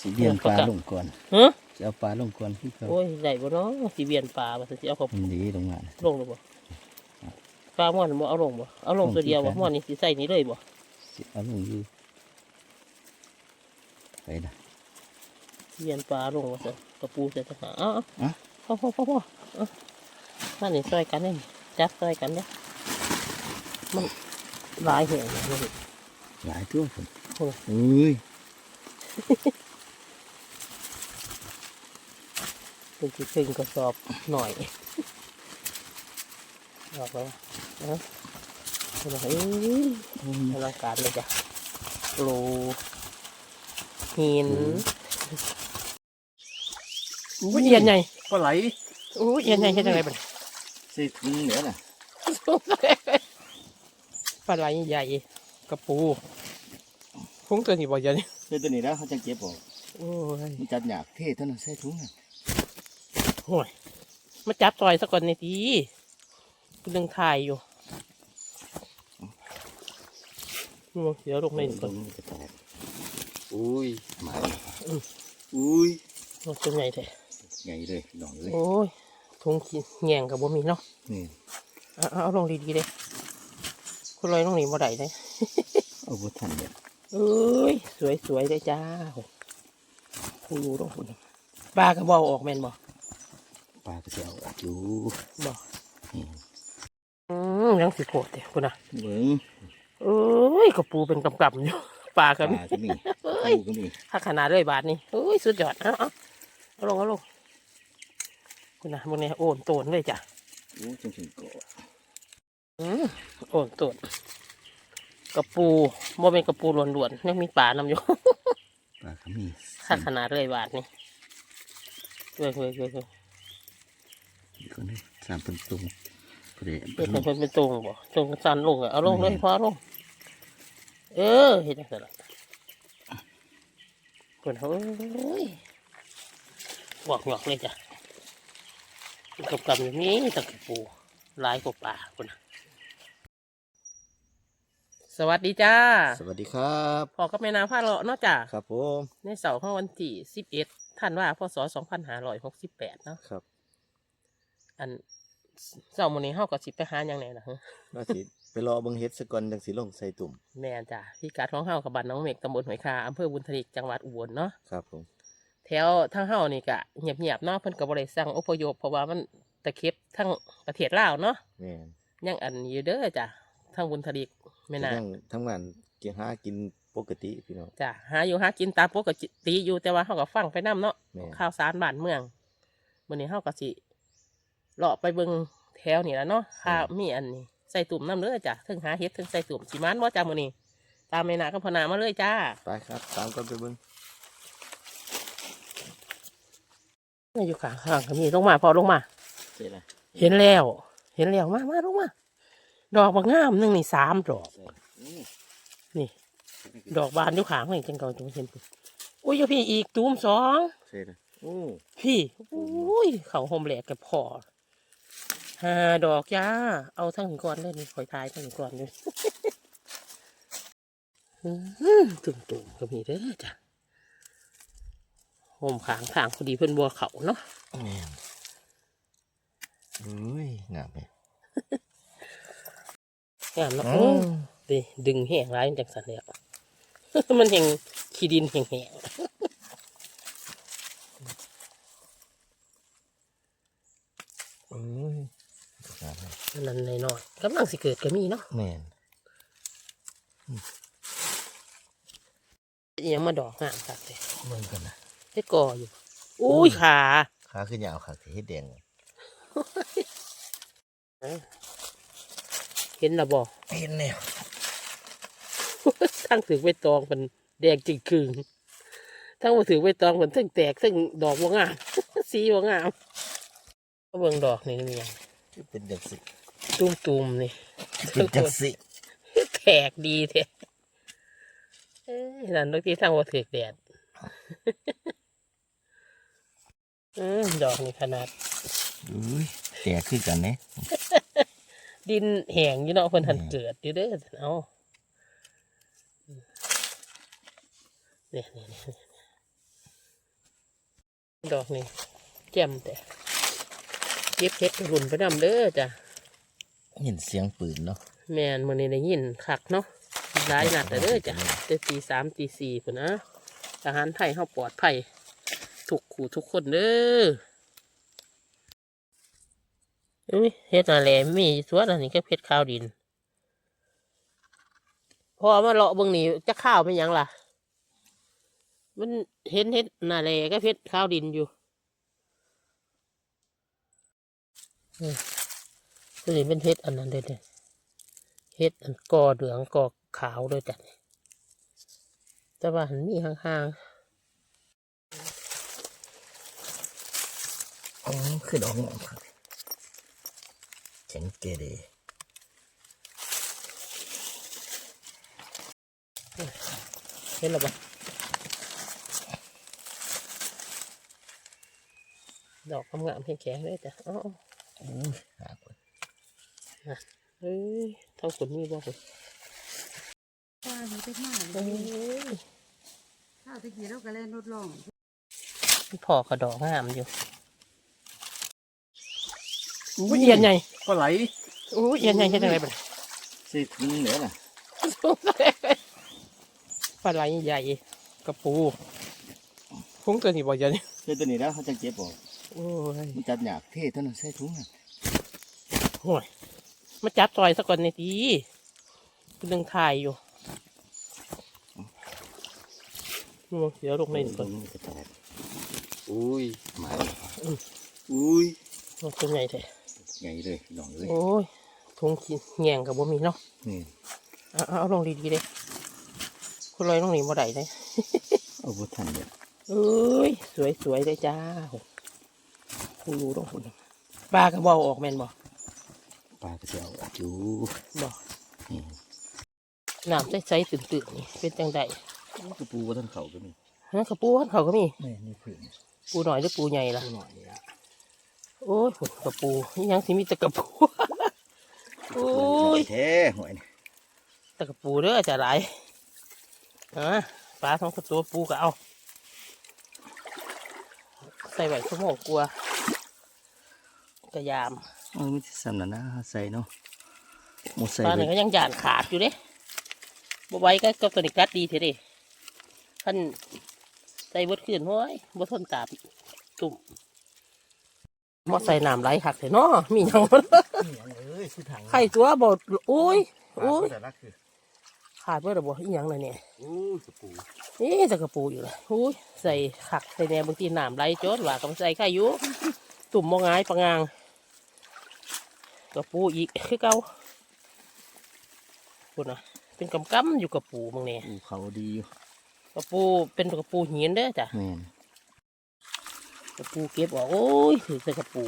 สีเบียนปลาลงก่อนฮะจะเอาปลาลงก่อนพี่เขาโอ้ยได้บ่เนาะสิเวียนปลาบ่สิเอาเขามันดีลงมาน่ะลงหรือบ่ปลาม่อนบ่เอาลงบ่เอาลงตัวเดียวบ่ม่อนนี่สิใส่นี่เลยบ่สิเอาลงอยู่ไปนะเวียนปลาลงว่าซั่นกระปูใส่ทหารเอ้าอะๆพ่อพ่อพ่อพ่อเอามานี่ช่วยกันนี่จับช่วยกันเนี่ยมันหลายแห่งนะนี่หลายตัวผมโอ้ย อุ้ยเป็นสิถึงกระสอบหน่อยออกแล้วเอ้าเอ้ยอลังการเลยจ้ะโลหินอู้เอียนใหญ่ปลาไหลอู้เอียนใหญ่เฮ็ดจังไงบัดใส่ถุงเหนือน่ะปลาไหลใหญ่กระปูพุงตัวนี้บ่ใหญ่นี่ใส่ตัวนี้แล้วเขาจะเก็บออกโอ้ยมันจัดหยากเท่เท่านั้นใส่ถุงน่ะ ห่วยมาจับต่อยสักก่อนนี่ทีกูยังถ่ายอยู่เดี๋ยวลงในนี่ตก่รอนงนี้จะแตกอุ้ยหมาอืมอุ้ยลงตัวใหญ่แท้ใหญ่เลยหน่อยเลยโอ้ยทุงขี้แงงกับบ่มีเนาะนี่เอาเอาเอาลงดีๆเลยคุณลอยลงนี่บ่ได้เลยเอาบุทันเนี่ยเอ้ยสวยสวยเลยจ้าคุณดูต้องคุณปลากระบอกออกแม่นบ่ ปลาก็จะเอาออกอยู่บ่นี่อืมยังสิโคตรเด้คุณน่ะเบิ้งเอ้ยกระปูเป็นกำกับอยู่ปลาปก็มีลาก็มีเอ้ยปูก็มีถ้าขนาดเลยบาทนี่เอ้ยสุดยอดเอาเอาเอาลงเอาลงคุณน่ะบนนี้โอนโตนเลยจ้ะโอ้จนถึงเกาะอืมโอนโตนกระปูบ่เป็นกระปูล้วนๆยังมีปลานำอยู่ ปลาก็มีถ้าขนาดเลยบาทนี่เว้ยเว้ยเว้ยเว้ยอีก คนนึงสามเป็นตุงเปรเป็นเป็นเป็นตรงบ่ตรงสันลงอะเอาลงเลยพอลงเออเห็นจังซั่นล่ะเพิ่นเฮ้ยหวกหวกเลยจ้ะกับกับอย่างนี้ตะกปูหลายกว่าป่าคนน่ะสวัสดีจ้า สวัสดีครับพอกับแม่นางผ้าเลาะเนาะจ้ะครับผมในเสาร์ของวันที่สิบเอ็ดท่านว่าพศสองพันห้าร้อยหกสิบแปดเนาะครับ อันเสาร์มื้อนี้เฮาก็สิไปหาหยังแหน่ล่ะฮะว่าสิไปรอเบิ่งเฮ็ดสะก่อนจังสิลงใส่ตุ่มแม่นจ้ะพี่กัดของเฮากับบ้านน้องเมกตำบลหอยคาอำเภอบุญทลิกจังหวัดอุบลเนาะครับผมแถวทางเฮานี่ก็เงียบๆเนาะเพิ่นก็บ่ได้สั่งอพยพเพราะว่ามันตะเข็บทั้งประเทศลาวเนาะแม่นยังอันนี้อยู่เด้อจ้ะทางบุญทลิกแม่นาทั้งทั้งวันกินหากินปกติพี่น้อง จ้ะหาอยู่หากินตามปกติอยู่แต่ว่าเฮาก็ฟังไปนํเนาะแม่น ข่าวสารบ้านเมืองมื้อนี้เฮาก็สิ เลาะไปเบิ่งแถวนี่ล่ะเนาะค่ะมีอันนี้ใส่ตุ่มน้ำเด้อจ้ะเทิงหาเฮ็ดเทิงใส่ตุ่มสิมานบ่จ้ะมื้อนี้ตามแม่นากับพอนามาเลยจ้า ไปครับ ตามกันไปเบิ่งอยู่ข้างข้างก็มีลงมาพอลงมาเสร็จแล้วเห็นแล้ว เห็นแล้วมามาลงมา ดอกบางงามหนึ่งนี่สามดอกใส่นี่นี่ ดอกบานอยู่ข้างนี่จังเก่าจังเห็นปุ๊บอุ้ยอยู่พี่อีกตูมสองเสร็จแล้วโอ้พี่อุ้ยเขาโฮมแหลกกับพอ ห้าดอกจ้าเอาทั้งก่อนเลยนี่คอยทายทั้งก่อนเลยตุ่มตุ่มๆก็มีเด้อจ้ะโฮมขางทางพอดีเพื่อนบัวเขาเนาะแม่นเอ้ยงามเลยงามเนาะอืโอ้มดิดึงแห้งร้ายจากสันแล้วมันแห้งขี้ดินแห้งเอ้ยงาม เลยๆนั่นในน้อยๆกำลังสิเกิดก็มีเนาะแม่นอิหยังมาดอกงามคักเลยเบิ่งกันนะได้ก่ออยู่อุ้ยขาขาขึ้นยาวขาเฮ็ดแดงเห็นและบอกเห็นแล้วทั้งถือใบตองเป็นแดงจริงคืงทั้งมาถือใบตองเป็นทั้งแตกทั้งดอกว่างามสีว่างามก็เบิ่งดอกนี่นี่ยัง เป็นจังสิตุ้มๆนี่เป็นจังสิแตกดีแท้เอ้ยนั่นบางทีทางว่าถือแดดอืมดอกนี่ขนาดอุ้ยแต่คือกันเนี่ยดินแห้งอยู่เนาะเพิ่นหันอืมเกิดอยู่เด้อเอาเนี่ยเนี่ยเนี่ยดอกนี่แจ่มแต่ เก็บเฮ็ดรุ่นไปนำเด้อจ้ะเห็นเสียงปืนเนาะแม่นมื้อนี้ได้ยินคักเนาะหลายนัดแล้วเด้อจ้ะแต่ตีสามตีสี่พุ่นนะทหารไทยเฮาปลอดภัยทุกขู่ทุกคนเด้ออุ้ยเฮ็ดอะไรมีสวนอันนี้ก็เพชรข้าวดิน พอมาเลาะเบิ่งนี่จะข้าวเป็นหยังล่ะ มันเห็นเห็ดนาแลก็เพชรข้าวดินอยู่อืม ตัวนี้เป็นเห็ดอันนั้นเลยเนี่ยเห็ดอันกอเหลืองกอขาวด้วยจ้ะนี่แต่ว่าหันมีห่างอ๋อขึ้นออกงอกครับแข็งเกเรๆเห็นหรือเปล่าดอกงามๆแข็งๆเลยจ้ะอ๋อ อู้ยหาคนเอ้ยเท่าคนนี้บ่คุณป้าหนูไปมาเอ้ยข้าวตะกี้เราก็เล่นรถลองพอกระดอกงามอยู่อุ้ยเอียนใหญ่ก็ไหลอุ้ยเอียนใหญ่เห็นอะไรบ้างสิถึงเหนือน่ะปลาไหลใหญ่กระปูพุงตัวนี้บ่ใหญ่เจ้าตัวนี้แล้วเขาจะเก็บออก โอ้ยมันจัดหยาบเท่เท่านั้นใส่ถุงน่ะห่วยมาจับซอยสักก่อนในทีคุณนึงถ่ายอยู่นู่นเดี๋ยวลงในนี่ก่อนมันกระแตกอุ้ยหมาอุ้ยลงตัวใหญ่แท้ใหญ่เลยพี่น้องเลยโอ้ยทุงขี้แง่งกับบ่มีเนาะนี่เอาเอาเอาลงดีๆเลยคุณลอยลงนี่บ่ได้เลยเอาบุทันเนี่ยเอ้ยสวยสวยเลยจ้า คุณรู้ต้องคุณปลากระเบาออกแม่นบ่ปลากระเจียวจูบ่นี่น้ำใสๆตื่นๆนี่เป็นจังไดกระปูว่าท่านเขาก็มีฮะกระปูอันเขาก็มีนี่นี่ผืนปูหน่อยหรือปูใหญ่ล่ะหน่อยนี่ละโอ้ยกระปูนี่ยังสิมีแต่กระปูโอ้ยแท้หวยนี่แต่กระปูเด้อจะหลายฮะปลาท้องกระตัวปูก็เอาใส่ไว้ชั่วโมงกลัว กระยามเออไม่ใช่สำนักนะใส่เนาะหมดใส่ปลาเลเนี่ยยก็ยังหยานขาดอยู่เด้บ่ไว้ก็กับตัวนี้กัดดีเถอะเดิขั้นใส่เบดขึ้นห้อยบ่ทนตามตุ่มบ่ใส่น้ำไหลหักเถอะเนาะมีหยังบ่นี่อันเอ้ยคือถังไข่ตัวบ่โอ้ยโอ้โอ้ยยแต่ละคือขาดเบ่ระบ่อีหยังเลยเนี่ยอู้กระปูนี่จะกระปูอยู่เลยโอ้ยใส่ขักใส่แหนบางทีน้ำไหลโจดว่าก็ใส่ไข่อยู่ตุ่มมองงายปะงาง กระปูอีกคือเก่าคุณนะเป็นกำกำๆอยู่กระปูมึงเนี่ยปูเขาดีอยู่กระปูเป็นกระปูหินเด้อจ้ะแม่นกระปูเก็บออกโอ้ยถือใส่กระปู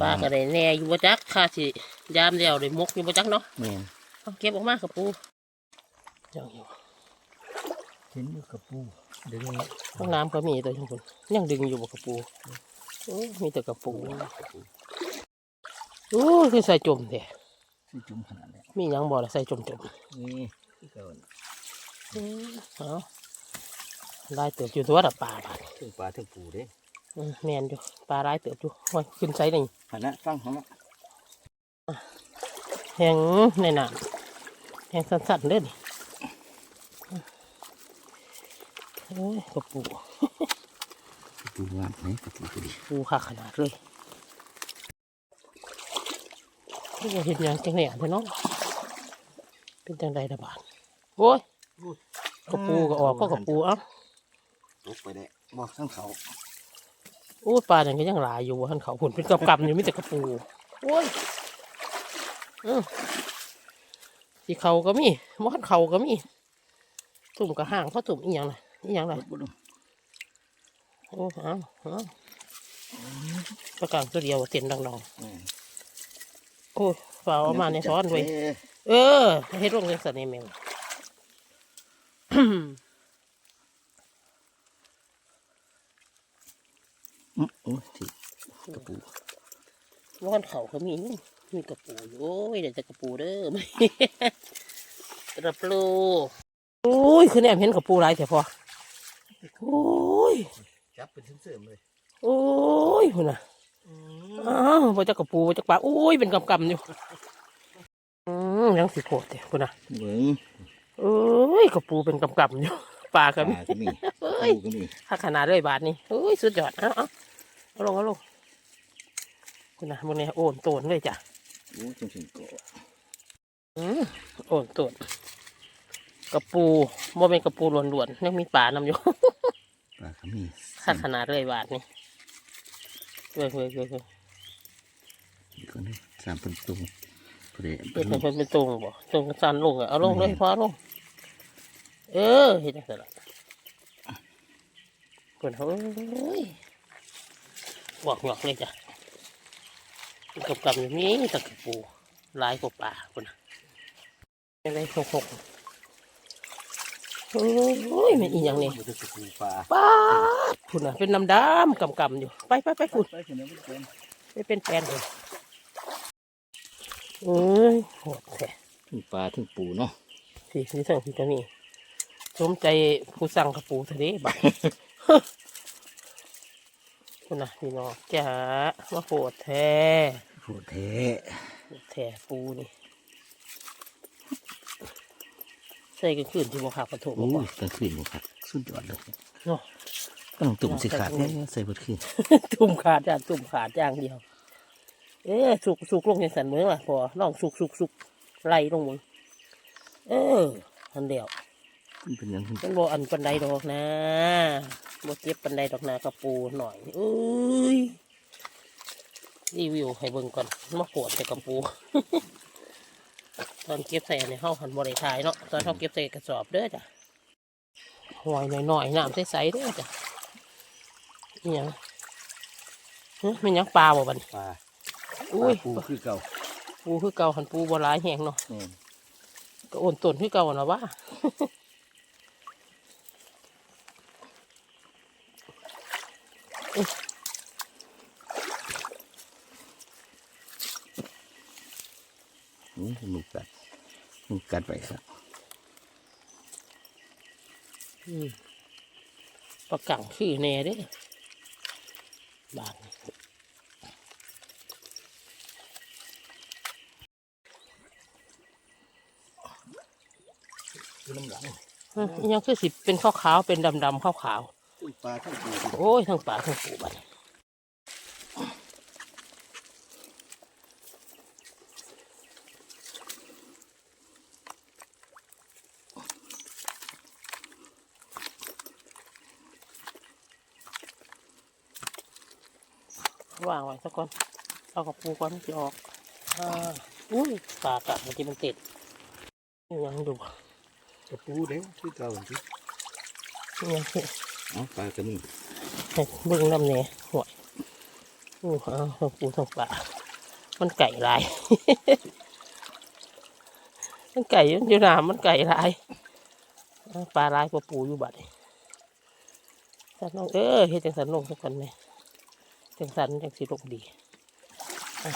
ปลาก็ได้แน่อยู่บ่จักค่าสิยามเดียวได้มกอยู่บ่จักเนาะแม่นเอาเก็บออกมากระปูยังอยู่เห็นอยู่กระปูเดี๋ยวนี้ห้องน้ำก็มีตัวทั้งคนยังดึงอยู่บ่กระปูโอ้ยมีแต่กระปูโอ้ยคือใส่จมเด้ที่จุ่มขนาดนี้มีหยังบ่ละใส่จมจมนี่ที่เก่าน่ะเอาลายเติบอยู่ตัวละปลาบาดถึงปลาถึงปูเด้อืมแมนอยู่ปลาลายเติบอยู่โอ้ยขึ้นใส่นี่หันนะฟังเขาเนาะแหงในน้ำแหงสั่นๆเด้อนี่โอ้ยกระปูกระปูวางไหนกระปูก็ดีปูขาขนาดเลย นี่เห็นหยังจังเนี่ยเถอะเนาะเป็นจังใดระบาดโอ้ยกระปูก็ออกก็กระปูเอ้าลุกไปได้บอกทั้งเขาโอ้ยปลาอย่างนี้ยังหลายอยู่ว่าท่านเขาหุ่นเป็นกับกับอยู่มีแต่กระปูโอ้ยเออที่เขาก็มีมอดเขาก็มีตุ่มกระห่างเพราะตุ่มอีหยังน่ะอีหยังน่ะลุกบ่ลงโอ้เอาเอาประกางตัวเดียวเต็นดังแม่นๆ โอ้ยฝ่าเอามาในซ้อนด้วยเอ้ยเออเฮ็ดลงในสันนี่แมงอื้อโอ้ยที่กระปูมอดเขาก็มีนี่มีกระปูอยู่โอ้ยเดี๋ยวจะกระปูเด้อไม่กระปูโอ้ยคือแนมเห็นกระปูหลายแต่พอโอ้ยจับเป็นเสริมๆเลย โอ้ยพุ่นน่ะ อือ้าวบ่จักกระปูบ่จักปลาโอ้ยเป็นกำกำๆอยู่อืมยังสิโคตรเด้พุ่นน่ะเบิ้งเอ้ยกระปูเป็นกำกำๆอยู่ปลาปก็มีลาก็มีเอ้ย ปูก็มีถ้าขนาดเลยบาทนี่เอ้ยสุดยอดเอาเอาเอาลงเอาลงพุ่นน่ะมึงเนี่ยโอนโตนเลยจ้ะโอ้จริงๆก็อืมโอนโตนกระปูบ่เป็นกระปูล้วนๆยังมีปลานำอยู่ปลาก็มีถ้าขนาดเลยบาทนี่ เว้ยเว้ยเว้ยเว้ยอีกคนนึงสามเป็นตุงพอดีเป็นเป็นเป็นตรงบ่ตรงกันสันลงอะเอาลงเลยพอลง เออเห็นจังซั่นล่ะคนเฮ้ยหวกหวกเลยจ้ะกับกับอย่างนี้ตะกะปูหลายกว่าป่าคนน่ะอะไรหกหกโอ้ยมันอีหยังนี่ มันจะปูปลาป้าด คุณน่ะเป็นน้ำดำกำกำอยู่ ไปไปไปคุณไปคนนี้ไม่เป็นไปเป็นแปลนเลยเอ้ยโหดแท้ถึงปลาถึงปูเนาะสี่สี่สองสี่ตัวนี้สมใจผู้สั่งกระปูทะเลบักคุณน่ะพี่น้องจ๋ามาโหดแท้โหเทโหดแท้ปูนี่ใส่กันขึ้นที่บ่ขาปฐมโอ้บ่ยกลางคืนครับสุดยอดเลยเนาะ ต้องตุ่มสิขาดเนี่ยใส่บดขึ้นตุ่มขาดจ้าตุ่มขาดอย่างเดียว เอ๊ะสุกสุกลงในสันเมืองล่ะพอลองสุกสุกสุกไล่ลงมึงเอออันเดียวมันเป็นอยังไงมันบ่อันปันไดดอกนะบ่เจ็บปันไดดอกนะกระปูหน่อยเอ้ยรีวิวให้เบิ่งก่อนมาปวดใส่กระปู ตอนเก็บใส่ในห้องหันบริทายเนาะตอนเขาเก็บใส่กระสอบเด้อจ้ะหอยหน่อยๆน้ำใสๆเด้อจ้ะ นี่ยังฮะมันยังปลาบ่บัดนปลาอุ้ยปูคือเก่าปูคือเก่าหันปูบ่หลายแหงเนาะนี่ก็โอนต้นคือเก่าน่ะว่านี่มึงกัดมึงกัดไปครับอืมปลากังคือแน่เด้ บานนี่คือน้ำหลังฮะอิหยังคือสิเป็นขาวๆเป็นดำๆขาวอุ้ยปลาทั้งปูๆโอ้ยทั้งปลาทั้งปูบัด วางไว้สักก่อน เอากับปูก่อนจะออกอ่าอุ้ยปลากะมันจะมันติดอิหยังดูกระปูเด้คือเก่าจริงอิหยังคืออ๋อปลาก็มีให้เบิ่งน้ำเนี่ยห่วยโอ้เอาทั้งปูทั้งปลามันไก่หลาย มันไก่อยู่น้ำมันไก่หลายเอาปลาหลายกว่าปูอยู่บัดนี้สันน้องเออเฮ็ดจังสันลงสักคนไหม จังสันจังสิลงดีอะ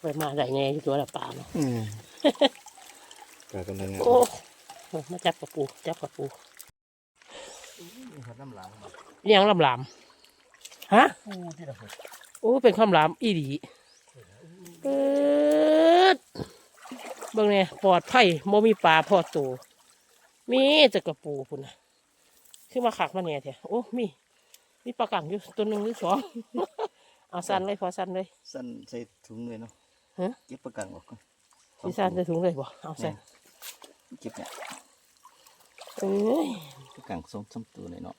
ไปมาได้แน่อยู่ตัวละปลาเนาะอืมปลากำลังงามโอ้มาจับกระปู จับกระปูนี่ครับน้ำหลังเลี้ยังลำลามฮะปูที่เราโอ้เป็นคำลามอีดีเปิด เบิ่งเนี่ยปลอดภัยโมมีปลาพอโตวมีแต่กระปูพุ่นนะคือมาขักมาเนี่ยเถอะโอ้มี มีปลากังอยู่ตัวหนึ่งหรือสองเอาสั้นเลยพอสั้นเลยสั้นใส่ถุงเลยเนาะฮะเก็บประกันออกก่อนมีสั้นใส่ถุงเลยบ่เอาสั้นเก็บเนี่ยเอ้ยประกันสองสามตัวเลยเนาะ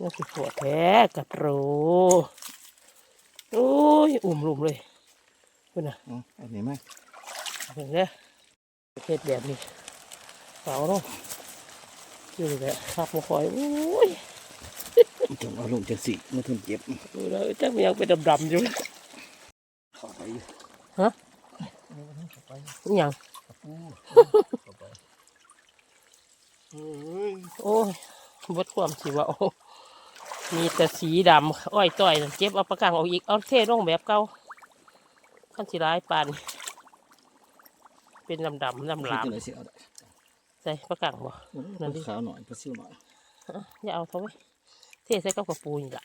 นี่คือปวดแท้กระโปรโอ้ย อุ่มรุมเลย พุ่นนะอ๋ออันนี้ไหมเห็นเลยประเภทแบบนี้เสาเนาะนี่แหละขับมาคอยโอ้ยจงเอาลงจังสิเมื่อทุนเจ็บดูแล้วจังมันยังเป็นดำๆอยู่เข้าไปอยู่ฮะเข้าไปอิหยังกระปูเข้าไปเฮ้ยโอ้ยบดความสิว่าโอ้มีแต่สีดำอ้อยต้อยนั่นเจ็บเอาประกังเอาอีกเอาเทลงแบบเก่า ขั้นสิร้ายปานนี่เป็นดำดำดำหลามจังได๋สิเอาได้ใส่ปลากังบ่นั่นั่นนดิขาวหน่อยปลาซิวหน่อยอะอย่าเอาเท่าไว้เทใส่กับกระปูนี่ล่ะ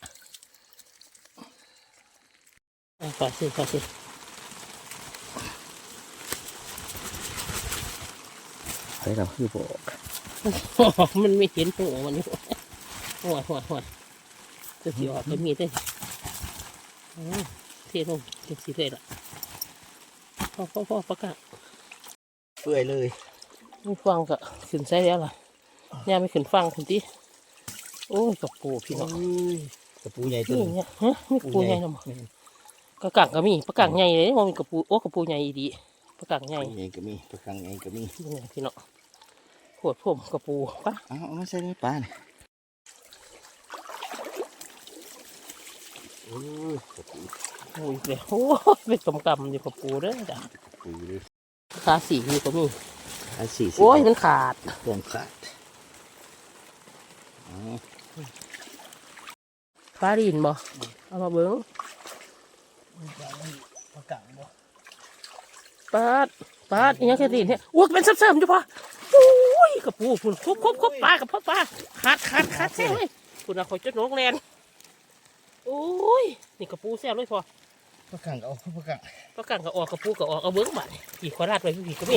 อะขอสิขอสิใส่เราคือบ่ออกมันไม่เห็นหัวมันอยู่หัวหัวหัวจะสิออกก็มีได้ออเทลงจังสิเลยล่ะ พอพอพอปลากังเปื่อยเลยไม่ฟังก็ขึ้นใส่แล้วล่ะย่าไม่ขึ้นฟังคุณติโอ้ยกระปูพี่น้องกระปูใหญ่ตัวนี่เนี่ยฮะมีกระปูใหญ่นะมั้งกระกังก็มีปลากังใหญ่เลยว่ามีกระปูโอ้กระปูใหญ่ดีปลากังใหญ่ใหญ่ก็มีปลาคังใหญ่ก็มีนี่ไงพี่น้องปวดผมกระปูปะเอาเอามาใส่ในปลาเนี่ยโอ้ยกระปู โอ้ยเลยโอ้ยเป็นกำกำอยู่กระปูเด้อจ้ะกระปูเลยขาสีนี่ก็มีอันสี่สิบโอ้ยมันขาดรวมขาดเอาฟ้าดินบ่เอามาเบิ้งปลากังบ่ปาดปาดอีหยังแค่ดินเนี่ยอ้วกเป็นซ้ำๆอยู่ปะโอ้ยกระปูคุณครบครบครบปลากับพ่อปลาขาดขาดขาดแซ่เลยคุณเอาคอยจดนกแลนโอ้ยนี่กระปูแซ่บเลยพอ ปลากังเอาปลากังปลากังก็ออกกระปูก็ออกเอาเบิ้งบัดขี่ขวาราดไปขี่ก็มี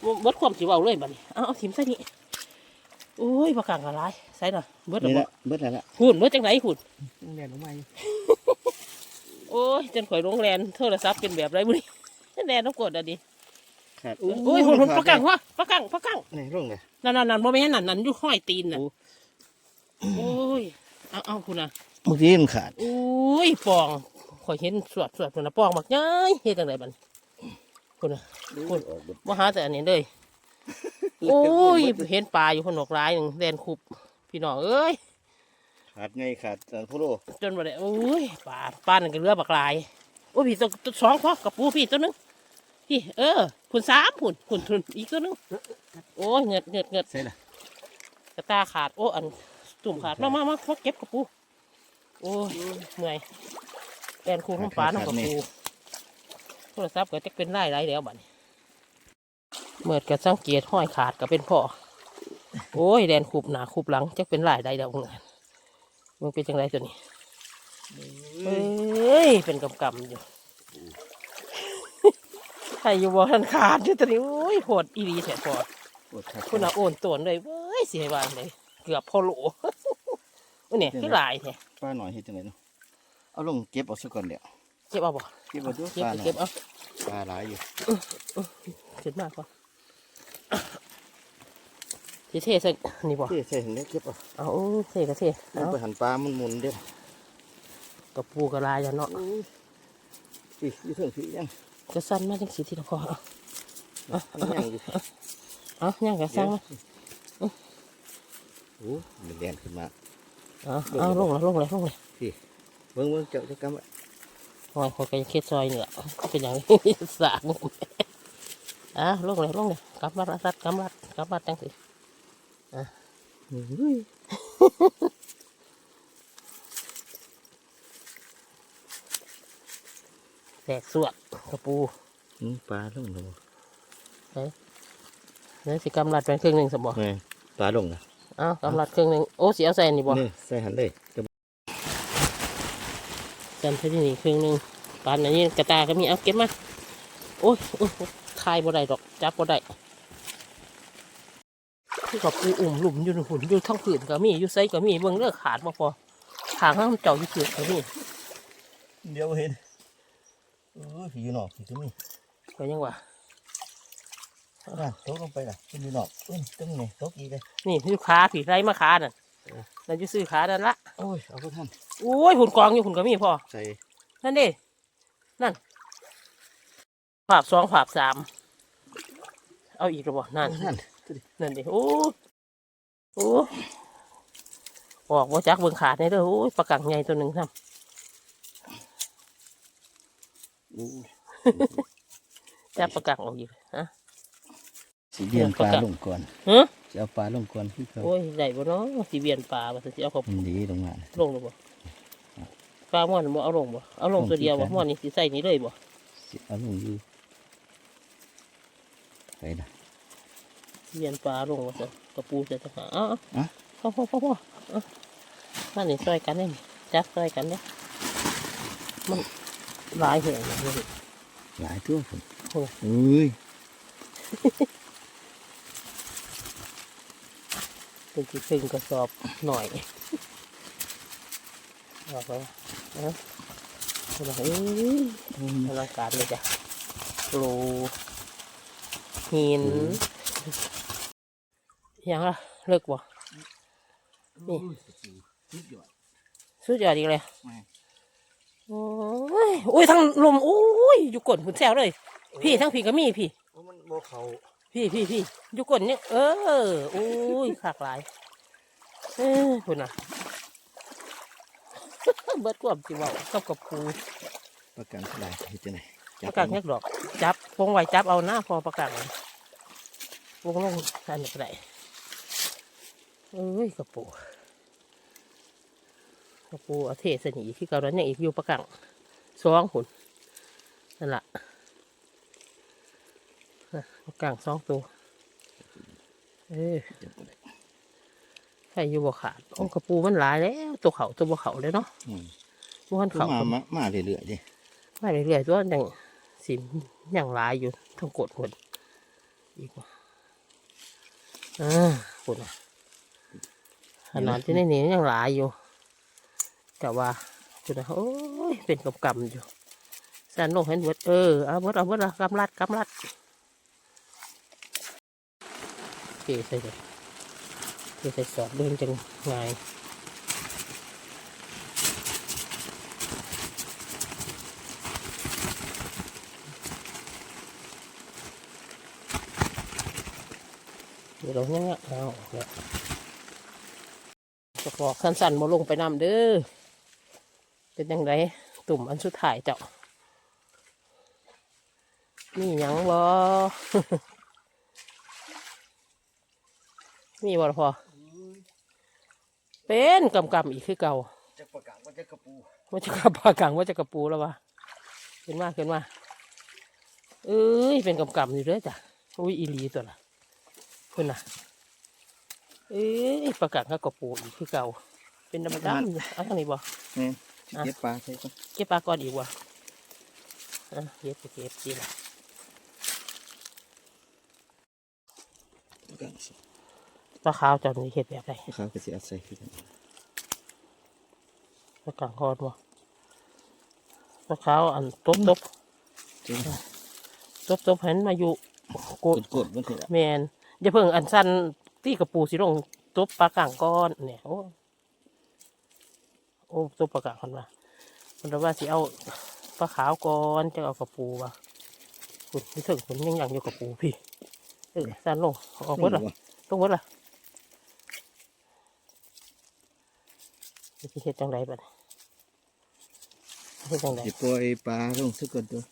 โอ้ยเบิดความสิเว้าเลยบัดนี้เอาเอาถิ่มใส่นี่โอ้ยปลากังก็หลายใส่หน่อยเบิดแล้วนี่บ่ละเบิดแล้วละหุ่นเบิดจังไหนหุ่นแม่นออกมาโอ้ยจนข่อยโรงแรมโทรศัพท์เป็นแบบไรบุนี่แน่ต้องกดอะดิขาดโอ้ยหุ่นหุ่นปลากังวะปลากังปลากังนี่ร่องเลยนั่นนั่นนั่นบ่แม่นนั่นนั่นอยู่ห้อยตีนน่ะโอ้โอ้ยเอาเอาคุณน่ะเมื่อกี้มันขาดโอ้ยปอง ข่อยเห็นสวดสวดคุณน่ะปองบักย้ายเฮ็ดจังไดบัดนี้คุณน่ะโอ้ยออกเบิดบ่หาแต่อันนี้เลยโอ้ยเห็นปลาอยู่คนนอกร้ายหนึงแดนคุบพี่น้องเอ้ยขาดไงขาดแต่พ่อโลจนบ่ได้โอ้ยปลาปลานั่นก็เรือบักหลายโอ้ยพี่ตัวตัวสองพอกระปูพี่ตัวหนึงพี่เออผุนสามผุนผุนผุนอีกตัวหนึงโอ้ยเงือดเงือดเงือดใช่ละกระตาขาดโอ้อันตุ่มขาดมามามามาเก็บกระปูโอ้ยเมื่อย แอนคูข้างปลาน้องกระปูโทรศัพท์ก็จะเป็นไล่ไรแล้วบัดนี้เมื่อกระสังเกตห้อยขาดก็เป็นพ่อ โอ้ยแดนคูบหนาคูบหลังจะเป็นไล่ไรแล้วมึงอะมึงเป็นจังไรตัวนี้เอ้ยเป็นกำกำอยู่ใครอยู่บ่ทันขาดอยู่ตอนนี้โอ้ยโหดอีรีแท้พอปวดขาคุณเอาโอนตวนเลยเว้ยเสียวางเลย เกือบพอโหลอุ้ยเนี่ยคือหลายแท้ปลาหน่อยเฮ็ดจังไดเนาะ เอาลงเก็บเอาซะก่อนเดี๋ยวเก็บเอาบ่เก็บเอาด้วยเก็บปลาหน่อยเก็บเอาปลาหลายอยู่ขึ้นมากกว่าสิเทใส่นี่บ่เท่ใส่เห็นไหมเก็บเอาเอาเทก็เทมันเอาไปหันปลามันหมุนเด้อ กระปูกระลายอย่าเนาะพี่อยู่เถิงพี่ยังจะสั้นมาจังสีทีละพอเอามันยังอยู่เอาย่างกระซังมาโอ้มันแดนขึ้นมา เอาเอาลงเลยลงเลยลงเลย เบิ่งเบิ่งเจ้าจะกำไว้โอ้ยคนก็ยังเคสซอยนี่แหละเป็นอย่างนี้สางอะลงเลยลงเลยกำมัดรัดกำมัดกำมัดจังสิอะแตกสวดกระปูอืมปลาลงแล้วบ่เนื้อสิกำลัดเป็นครึ่งหนึ่งสมบ่แม่ปลาลงนะเอ้าวกำลัดครึ่งหนึ่งโอ้เสียใส่นี่บ่นี่ใส่หันเลย จะจำใส่ที่นี่ครึ่งหนึ่งปานอันนี้กระตาก็มีเอาเก็บมาโอ้ยโอ้ยทายบ่ได้ดอกจับบ่ได้ที่กับปูอุ่มหลุมอยู่ในหุ่นอยู่ทั้งผืนก็มีอยู่ไซก็มีเบิ่งเลือกขาดบ่พอทางห้ามเจ้าอยู่ผืนก็มีเดี๋ยวเห็นเออผีอยู่นอกผีก็มีก็ยังว่าน่ะตกลงไปล่ะผีอยู่นอกเอ้ยตรงนี้ตกอีกเลยนี่อยู่ขาผีไรมาขานั่น นั่นอยู่ซื้อขานั่นละโอ้ยเอาไปท่านโอ้ยหุ่นกองอยู่หุ่นก็มีพอใส่นั่นเด้นั่นภาพสองภาพสามเอาอีกหรือบ่นั่นท่านนั่นดิโอ้โอ้ออกว่าจักเบิ่งขาดในเด้อโอ้ยปลากังใหญ่ตัวหนึ่งทโอ้ยำจับปลากังออกอีกฮะ สีเบียนปลาลงก่อนฮะจะเอาปลาลงก่อนคือเขาโอ้ยใหญ่บ่เนาะสีเวียนปลาว่าสิเอาเขามันดีลงมาน่ะลงหรือบ่ไปลาม่อนบ่เอาลงบ่เอาลงตัวเดียวบ่ม่อนนี่สิใส่นี้เลยบ่สิเอาลงอยู่ไปนะเรียนปลาลงบ่ซะกระปูใส่ทหารอ้าวอะพอพอพอพอเอามานี่ช่วยกันนี่จับช่วยกันเด้มันหลายแห่งนะนี่หลายตัวผมโอ้อุ้ย เป็นที่พึ่งกระสอบหน่อยออกไปนะเอ้ยอลังการเลยจ้ะโลหินยังล่ะเลิกบ่นี่สุดยอดสุดยอดอีกเลยโอ้ยโอ้ยทั้งลมโอ้ยอยู่กดหุ่นแซวเลย พี่ทั้งพี่ก็มีพี่มันโบเขา พี่พี่พี่อยู่กดเนี่ยเออโอ้ยขากหลายเออคุณน่ะเบิดความจิเว่ากับกับปูประกันเท่าไหร่เฮ็ดจังไดประกาศแยกดอก จับพงไว้จับเอาหน้าพอประกาศวงลงอันนี้ก็ได้เอ้ยกระปูกระปูเอาเทศนีที่เก่านั้นยังอีกอยู่ประกังสองหุ่นนั่นละ น่ะประกังสองตัว เออจับบ่ได้ใครอยู่บ่ขาดโอ้กระปูมันหลายแล้วตัวเขาตัวบ่เขาเลยเนาะอืมบ้านคือเขามามา มาเรื่อยๆดิมาเรื่อยๆตัวยังสิมยังหลายอยู่ทั้งกดหุ่นอีกว่าอ่าหุ่นน่ะขนาดที่ในนี้ยังหลายอยู่ แต่ว่าคุณนะโอ้ยเป็นกำกำๆอยู่สันลงเห็นเบิดเออเอาเบิดเอาเบิดเอากำลัดกำลัด โอเคใส่เลยเคใส่สอดเดินจังไงายเดี๋ยวเราเนี่ยเอาเนี่ยจะบอกสั้นๆมาลงไปนำเด้อ เป็นยังไงตุ่มอันสุดท้ายเจ้ามีหยังบ่ มีบ่ล่ะพอ เป็นกำกำอีกคือเก่าจะประกาศว่าจะกระปูว่าจะกระปากังว่าจะกระปูแล้ววะขึ้นมาขึ้นมาเอ้ยเป็นกำกำอยู่เด้อจ้ะอุ้ยอีหลีตัวละขึ้นน่ะเอ้ยประกังกับกระปูอีกคือเก่า เป็นดำดำๆอยู่เอันนี้บ่แม่นสิเก็บปลาใส่ก่อนเก็บปลาก่อนอีกว่ะอะเก็บไปเก็บดีละ ประกันสิปลาขาวจำนี้เห็ดแบบไรเขาก็สิเอาใส่คือกันปลากลางคอนวะปลาขาวอันตบตบเจ้าตบตบเห็นมาอยู่โกกดดกดมันเถอะแมนอย่าเพิ่งอันสั้นตีกระปูสิลงตบปลากลางก้อนเนี่ยโอ้โอ้ตบปลากลางคนมามันว่าสิเอาปลาขาวก่อนจะเอากระปูว่ะคุณนี่ถึงคุณยังยังอยู่กระปูพี่เออสั้นลงออกหมดละลงหมดละ สิเฮ็ดจังไดบัดนี้เฮ็ดจังไดสิปล่อยปลาลงสักก่อนตัว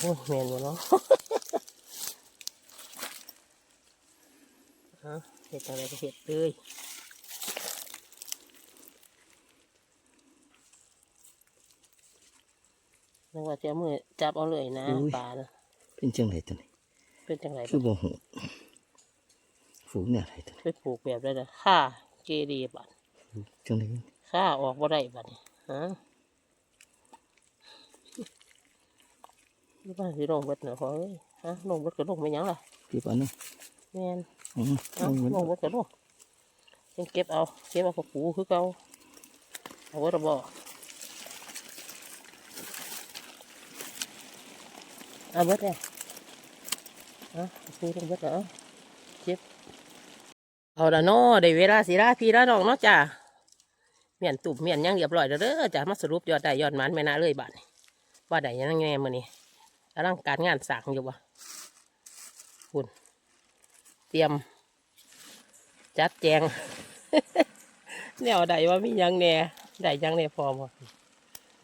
โอ้ยแม่นบ่เนาะเอาเฮ็ดจังไดก็เฮ็ดเลยนึกว่าจะเอามือจับเอาเลยนะปลานะเป็นจังไรตัวนี้เป็นจังไดคือบ่หูฝูงเนี่ยอะไรตัวนี้ไปปลูกแบบได้ละค่าเจดีบัดจังไร ค่าออกบ่ได้บัดนี้ฮะนี่บ้านสิลงเบิดเนาะพอเอ้ยฮะลงเบิดก็ลงไปหยังล่ะพี่ปลาเนาะแม่นอืมเอาลงมันลงเบิดก็ลงยังเก็บเอาเก็บเอากับปูคือเก่าเอาไว้ระบ่เอาเบิดเลยเอาเอาปูลงเบิดแล้วเอาเก็บเอาละเนาะได้เวลาสิลาพี่ลาน้องเนาะจ้า เมียนตุ่มเมียนหยังเรียบร้อยแล้วเด้อจ้ามาสรุปยอดได้ยอดหมันแม่นาเลยบาดนี้ว่าได้หยังแน่มื้อนี้กำลังการงานสร้างอยู่บ่คุณเตรียม จัดแจงแนวใดว่ามีหยังแหน่ได้หยังแหน่พอบ่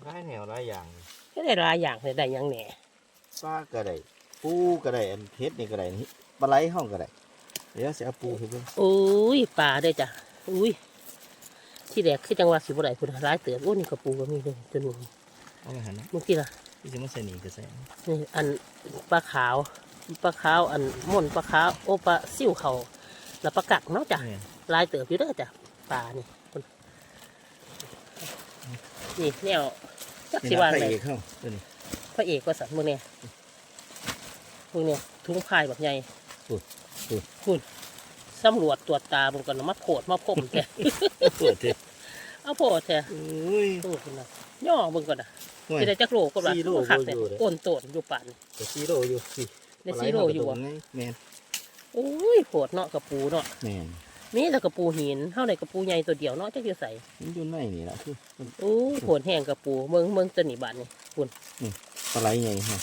หลายแนวหลายอย่างก็ได้หลายอย่างเลยได้หยังแหน่ปลาก็ได้ปูก็ได้อันเพชรนี่ก็ได้นี่ปลาไหลห้องก็ได้เดี๋ยวสิเอาปูให้เบิ่งอุ้ยปลาเด้อจ้ะอุ้ย ที่แรกคือจังหวะสิบ่ได้พุ่นร้ายเตือนโอ้นี่กระปูก็มีเลยตัวนี้เอาไปหันนะเมื่อกี้ล่ะพี่จะมาใส่หนีกระแสนี่อันปลาขาวปลาขาวอันม่วนปลาขาวโอปลาซิ่วเขาแล้วปลากักเนาะจ้ะแม่นลายเติบอยู่เด้อจ้ะปลานี่พุ่นนี่แนวจักสินี่วางนะพระเลยเอกเข้าตัวนี้พระเอกว่าสันมึงเนี่ยมึงเนี่ยทุงพายแบบใหญ่พูดพูดคุณสำรวจตรวจตามึงก่อนนะมาโผดมาพ่มแท้เปิดเถอะ เอาโผดแท้อุ้ยตู้คุณนะย่อมึงก่อนนะห่วยที่ได้จักโลก็ว่าสี่โลคักแต่อยู่เลยโอนโตนอยู่ป่านแต่ซีโร่อยู่สิได้ซีโร่อยู่ปลาอะไหลเาไปตรงไงแมนโอ้ยโผดเนาะกระปูเนาะแมนมีแต่กระปูหินเท่าไหนกระปูใหญ่ตัวเดียวเนาะจักอยู่ใส่มันอยู่ในนี่แหละคือมันโอ้ยโผดแห้งกระปูเมืองเมืองตัวนี้บาดนี่คุณปลาไหลไงฮะ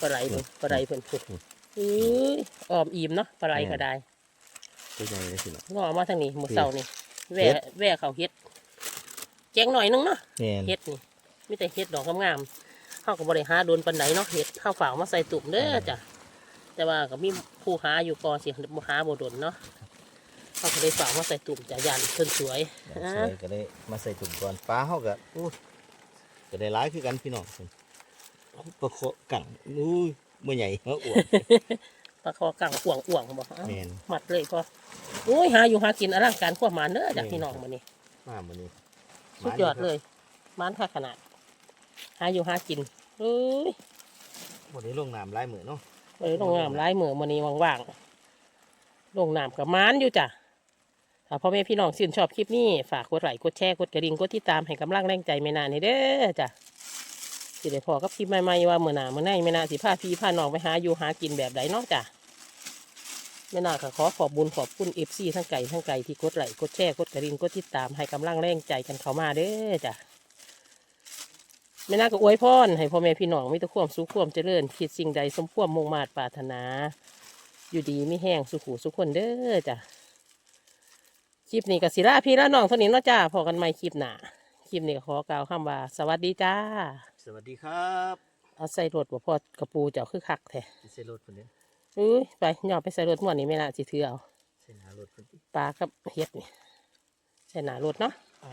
ปลาไหลเพิ่นปลาไหลเพิ่นคุณอืมเอ้ยออมอิ่มเนาะปลาไหลก็ได้ตัวใหญ่เลยสิเนาะงอมาทางนี้หมดเสานี่แหวเฮ็ดแหวเขาเฮ็ด แจงหน่อยนึงเนาะแมนเฮ็ดนี่มีแต่เฮ็ดดอกงามๆเฮาก็บ่ได้หาโดนปานใดเนาะเฮ็ดเฮาฝากมาใส่ตุ่มเด้อจ้ะแต่ว่าก็มีผู้หาอยู่ก่อนสิบ่หาบ่โดนเนาะเฮาก็ได้ฝากมาใส่ตุ่มจ้ะยานเพิ่นสวยสวยก็ได้มาใส่ถุงก่อนปลาเขาก็อู้ก็ได้ร้ายคือกันพี่น้องปลาโคกังอุ้ยเมื่อใหญ่เมื่ออ้วนปลาคอกังอ่วงอ่วงๆบ่เอ้าแมนมัดเลยพอโอ้ยหาอยู่หากินอลังการกว่าหมาเด้อจ้ะนี่พี่น้องมื้อนี้มาวันนี้ สุดยอดเลยมันค่าขนาด หาอยู่หากินเอ้ยวันนี้ลงน้ำลายมือเนาะเอ้ยลงน้ำร้ายมือมื้อนี้ว่างๆลงน้ำกับมานอยู่จ้ะถ้าพ่อแม่พี่น้องชื่นชอบคลิปนี้ ฝากกดไลค์กดแชร์กดกระดิ่งกดติดตามให้กำลังแรงใจแม่นานี่เด้อจ้ะสิได้พอกับคลิปใหม่ๆว่ามื้อหน้ามื้อไหนแม่นาสิพาพี่พาน้องไปหาอยู่หากินแบบใดเนาะจ้ะ แม่นาก็ขอขอบบุญขอบคุณ FC ทั้งไก่ทั้งไก่ที่กดไลค์กดแชร์กดกระดิ่งกดติดตามให้กำลังแรงใจกันเข้ามาเด้อจ้ะแม่นาก็อวยพรให้พ่อแม่พี่น้องมีแต่ความสุขความเจริญคิดสิ่งใดสมความมุ่งมาตรปรารถนา อยู่ดีไม่แห้งสุขูสุขคนเด้อจ้ะคลิปนี้ก็สิลาพี่ละน้องเท่านี้เนาะจ้าพอกันใหม่คลิปหน้าคลิปนี้ก็ขอกล่าวคำว่า สวัสดีจ้า สวัสดีครับ เอาใส่รถบ่พอกระปูเจ้าคือคักแท้เซรถคนนี้ อุ้ยไปย่อไปใส่รถม่วนนี้ไม่น่าสิถือเอาเส้นหารถคนนี้ปลากับเฮ็ดนี่ใส่หนารถเนาะอ่า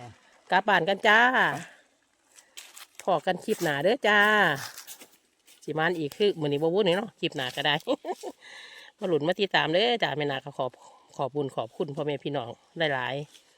กลับบ้านกันจ้าพอกันคลิปหนาเด้อจ้าสิมานอีกคือมือนี้บวุ่นนี่เนาะคลิปหนาก็ได้ มาหลุนมาติดตามเด้อจ้าแม่นาก็ขอบขอบบุญขอบคุณพ่อแม่พี่น้องหลายๆ